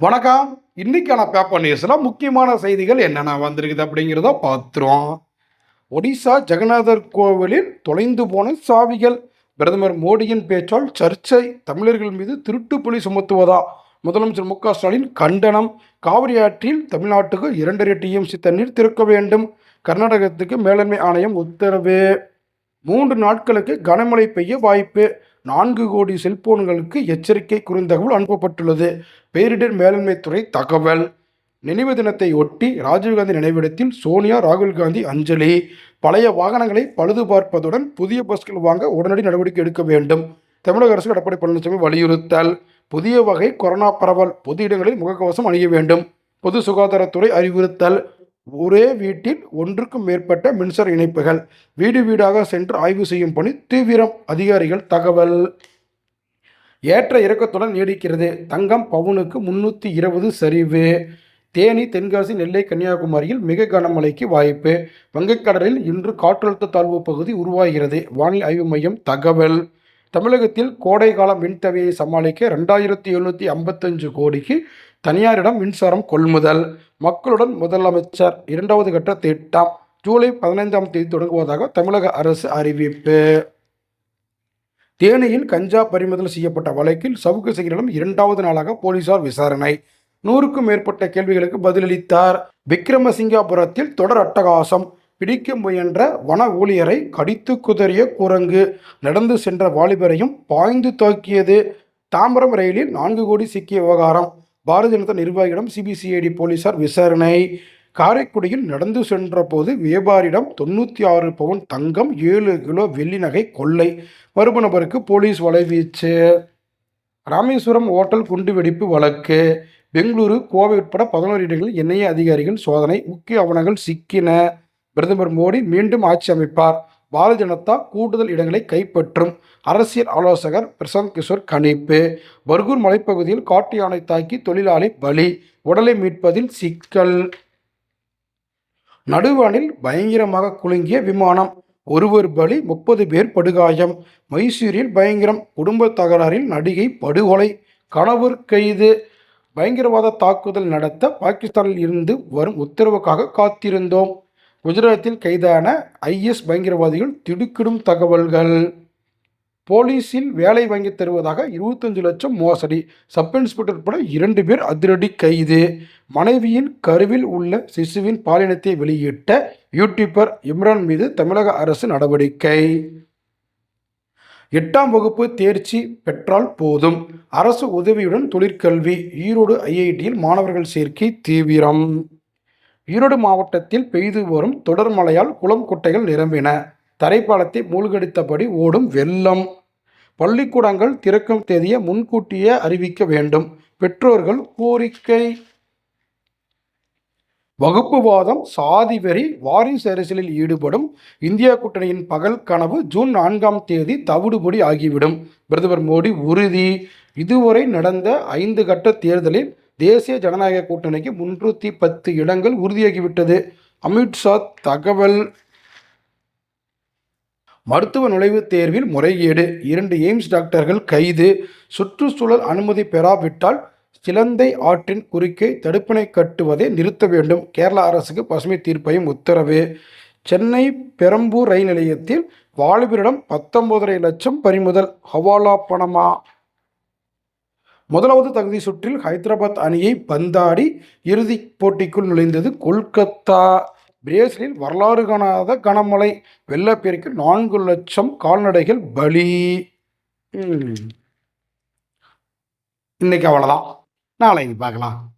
வணக்கம். இன்னைக்கான பேப்பர் நியூஸில் முக்கியமான செய்திகள் என்னென்ன வந்திருக்குது அப்படிங்கிறத பார்த்துருவோம். ஒடிசா ஜெகநாதர் கோவிலில் தொலைந்து போன சாவிகள். பிரதமர் மோடியின் பேச்சால் சர்ச்சை தமிழர்கள் மீது திருட்டு புலி சுமத்துவதா? முதலமைச்சர் மு க ஸ்டாலின் கண்டனம். காவிரி ஆற்றில் தமிழ்நாட்டுக்கு இரண்டரை டிஎம்சி தண்ணீர் திறக்க வேண்டும். கர்நாடகத்துக்கு மேலாண்மை ஆணையம் உத்தரவு. மூன்று நாட்களுக்கு கனமழை பெய்ய வாய்ப்பு. நான்கு கோடி செல்போன்களுக்கு எச்சரிக்கை குறுந்தகவல் அனுப்பப்பட்டுள்ளது. பேரிடர் மேலாண்மைத்துறை தகவல். நினைவு தினத்தை ஒட்டி ராஜீவ்காந்தி நினைவிடத்தில் சோனியா ராகுல் காந்தி அஞ்சலி. பழைய வாகனங்களை பழுது பார்ப்பதுடன் புதிய பஸ்கள் வாங்க உடனடி நடவடிக்கை எடுக்க வேண்டும். தமிழக அரசு எடப்பாடி பழனிசாமி வலியுறுத்தல். புதிய வகை கொரோனா பரவல் பொது இடங்களில் முகக்கவசம் அணிய வேண்டும். பொது சுகாதாரத்துறை அறிவுறுத்தல். ஒரே வீட்டில் ஒன்றுக்கும் மேற்பட்ட மின்சார இணைப்புகள். வீடு வீடாக சென்று ஆய்வு செய்யும் பணி தீவிரம். அதிகாரிகள் தகவல். ஏற்ற இறக்கத்துடன் நீடிக்கிறது. தங்கம் பவுனுக்கு முன்னூற்றி இருபது சரிவு. தேனி தென்காசி நெல்லை கன்னியாகுமரியில் மிக கனமழைக்கு வாய்ப்பு. வங்கக்கடலில் இன்று காற்றழுத்த தாழ்வு பகுதி உருவாகிறது. வானிலை ஆய்வு மையம் தகவல். தமிழகத்தில் கோடைகால மின்தவையை சமாளிக்க ரெண்டாயிரத்தி எழுநூற்றி ஐம்பத்தஞ்சு கோடிக்கு தனியாரிடம் மின்சாரம் கொள்முதல். மக்களுடன் முதலமைச்சர் இரண்டாவது கட்ட திட்டம் ஜூலை பதினைந்தாம் தேதி தொடங்குவதாக தமிழக அரசு அறிவிப்பு. தேனியில் கஞ்சா பறிமுதல் செய்யப்பட்ட வழக்கில் சவுக்கு சகிரிடம் இரண்டாவது நாளாக போலீசார் விசாரணை. நூறுக்கும் மேற்பட்ட கேள்விகளுக்கு பதிலளித்தார். விக்ரமசிங்காபுரத்தில் தொடர் அட்டகாசம் பிடிக்க முயன்ற வன ஊழியரை கடித்து குதறிய குரங்கு. நடந்து சென்ற வாலிபரையும் பாய்ந்து தாக்கியது. தாம்பரம் ரயிலில் நான்கு கோடி சிக்கிய விவகாரம். பாரதிய ஜனதா நிர்வாகியிடம் சிபிசிஐடி போலீசார் விசாரணை. காரைக்குடியில் நடந்து சென்றபோது வியாபாரியிடம் தொண்ணூற்றி ஆறு பவுன் தங்கம் ஏழு கிலோ வெள்ளி நகை கொள்ளை. மர்ம நபருக்கு போலீஸ் வலைவீச்சு ராமேஸ்வரம் ஓட்டல் குண்டுவெடிப்பு வழக்கு. பெங்களூரு கோவை உட்பட பதினோரு இடங்களில் என்ஐஏ அதிகாரிகள் சோதனை. முக்கிய ஆவணங்கள் சிக்கின. பிரதமர் மோடி மீண்டும் ஆட்சி அமைப்பார். பாரதிய ஜனதா கூடுதல் இடங்களை கைப்பற்றும். அரசியல் ஆலோசகர் பிரசாந்த் கிஷோர் கணிப்பு. பர்கூர் மலைப்பகுதியில் காட்டு யானை தாக்கி தொழிலாளி பலி. உடலை மீட்பதில் சிக்கல். நடுவானில் பயங்கரமாக குலுங்கிய விமானம். ஒருவர் பலி முப்பது பேர் படுகாயம். மைசூரில் பயங்கரம் குடும்ப தகராறில் நடிகை படுகொலை. கணவர் கைது. பயங்கரவாத தாக்குதல் நடத்த பாகிஸ்தானில் இருந்து வரும் உத்தரவுக்காக காத்திருந்தோம். குஜராத்தில் கைதான ஐஎஸ் பயங்கரவாதிகள் திடுக்கிடும் தகவல்கள். போலீஸில் வேலை வாங்கி தருவதாக இருபத்தஞ்சு லட்சம் மோசடி. சப் இன்ஸ்பெக்டர் உட்பட இரண்டு பேர் அதிரடி கைது. மனைவியின் கருவில் உள்ள சிசுவின் பாலினத்தை வெளியிட்ட யூடியூபர் இம்ரான் மீது தமிழக அரசு நடவடிக்கை. எட்டாம் வகுப்பு தேர்ச்சி பெற்றால் போதும். அரசு உதவியுடன் தொழிற்கல்வி ஈரோடு ஐஐடியில் மாணவர்கள் சேர்க்கை தீவிரம். ஈரோடு மாவட்டத்தில் பெய்து வரும் தொடர் மழையால் குளம் குட்டைகள் நிரம்பின. தரைப்பாலத்தை மூழ்கடித்தபடி ஓடும் வெள்ளம். பள்ளிக்கூடங்கள் திறக்கும் தேதியை முன்கூட்டியே அறிவிக்க வேண்டும். பெற்றோர்கள் கோரிக்கை. வகுப்புவாதம் சாதி வெறி வாரிசு அரசியலில் ஈடுபடும் இந்தியா கூட்டணியின் பகல் கனவு ஜூன் நான்காம் தேதி தவிடுபொடி ஆகிவிடும். பிரதமர் மோடி உறுதி. இதுவரை நடந்த ஐந்து கட்ட தேர்தலில் தேசிய ஜனநாயக கூட்டணிக்கு முன்னூற்றி பத்து இடங்கள் உறுதியாகிவிட்டது. அமித்ஷா தகவல். மருத்துவ நுழைவுத் தேர்வில் முறைகேடு. இரண்டு எய்ம்ஸ் டாக்டர்கள் கைது. சுற்றுச்சூழல் அனுமதி பெறாவிட்டால் சிலந்தை ஆற்றின் குறுக்கே தடுப்பணை கட்டுவதை நிறுத்த வேண்டும். கேரள அரசுக்கு பசுமை தீர்ப்பையும் உத்தரவு. சென்னை பெரம்பூர் ரயில் நிலையத்தில் வாலிபரிடம் பத்தொன்பதரை லட்சம் பறிமுதல். ஹவாலா பணமா? முதலாவது தகுதி சுற்றில் ஹைதராபாத் அணியை பந்தாடி இறுதிப் போட்டிக்குள் நுழைந்தது கொல்கத்தா. பிரேசிலில் வரலாறு காணாத கனமழை. வெள்ளப்பெருக்கு நான்கு லட்சம் கால்நடைகள் பலி. இன்னைக்கு அவ்வளோதான் நாளைக்கு பார்க்கலாம்.